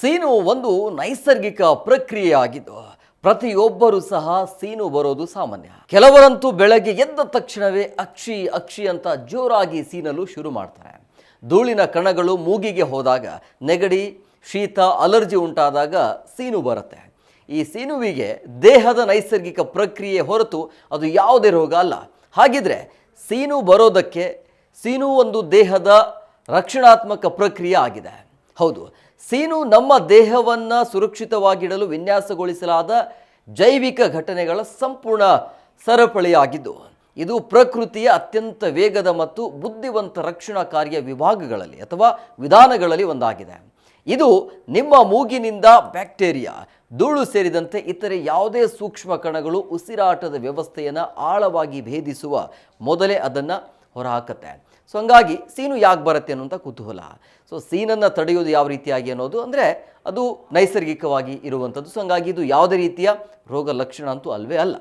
ಸೀನು ಒಂದು ನೈಸರ್ಗಿಕ ಪ್ರಕ್ರಿಯೆಯಾಗಿದ್ದು, ಪ್ರತಿಯೊಬ್ಬರೂ ಸಹ ಸೀನು ಬರೋದು ಸಾಮಾನ್ಯ. ಕೆಲವರಂತೂ ಬೆಳಗ್ಗೆ ಎದ್ದ ತಕ್ಷಣವೇ ಅಕ್ಷಿ ಅಕ್ಷಿ ಅಂತ ಜೋರಾಗಿ ಸೀನಲು ಶುರು ಮಾಡ್ತಾರೆ. ಧೂಳಿನ ಕಣಗಳು ಮೂಗಿಗೆ ಹೋದಾಗ ನೆಗಡಿ, ಶೀತ, ಅಲರ್ಜಿ ಉಂಟಾದಾಗ ಸೀನು ಬರುತ್ತೆ. ಈ ಸೀನುವಿಗೆ ದೇಹದ ನೈಸರ್ಗಿಕ ಪ್ರಕ್ರಿಯೆ ಹೊರತು ಅದು ಯಾವುದೇ ರೋಗ ಅಲ್ಲ. ಹಾಗಿದ್ರೆ ಸೀನು ಬರೋದಕ್ಕೆ, ಸೀನು ಒಂದು ದೇಹದ ರಕ್ಷಣಾತ್ಮಕ ಪ್ರಕ್ರಿಯೆ ಆಗಿದೆ. ಹೌದು, ಸೀನು ನಮ್ಮ ದೇಹವನ್ನು ಸುರಕ್ಷಿತವಾಗಿಡಲು ವಿನ್ಯಾಸಗೊಳಿಸಲಾದ ಜೈವಿಕ ಘಟನೆಗಳ ಸಂಪೂರ್ಣ ಸರಪಳಿಯಾಗಿದ್ದು, ಇದು ಪ್ರಕೃತಿಯ ಅತ್ಯಂತ ವೇಗದ ಮತ್ತು ಬುದ್ಧಿವಂತ ರಕ್ಷಣಾ ಕಾರ್ಯ ವಿಭಾಗಗಳಲ್ಲಿ ಅಥವಾ ವಿಧಾನಗಳಲ್ಲಿ ಒಂದಾಗಿದೆ. ಇದು ನಿಮ್ಮ ಮೂಗಿನಿಂದ ಬ್ಯಾಕ್ಟೀರಿಯಾ, ಧೂಳು ಸೇರಿದಂತೆ ಇತರೆ ಯಾವುದೇ ಸೂಕ್ಷ್ಮ ಕಣಗಳು ಉಸಿರಾಟದ ವ್ಯವಸ್ಥೆಯನ್ನು ಆಳವಾಗಿ ಭೇದಿಸುವ ಮೊದಲೇ ಅದನ್ನು ಹೊರಹಾಕತ್ತೆ. ಸೊ ಹಂಗಾಗಿ ಸೀನು ಯಾಕೆ ಬರುತ್ತೆ ಅನ್ನೋಂಥ ಕುತೂಹಲ. ಸೊ ಸೀನನ್ನು ತಡೆಯೋದು ಯಾವ ರೀತಿಯಾಗಿ ಅನ್ನೋದು ಅಂದರೆ ಅದು ನೈಸರ್ಗಿಕವಾಗಿ ಇರುವಂಥದ್ದು. ಸೊ ಹಂಗಾಗಿ ಇದು ಯಾವುದೇ ರೀತಿಯ ರೋಗ ಲಕ್ಷಣ ಅಂತೂ ಅಲ್ಲವೇ ಅಲ್ಲ.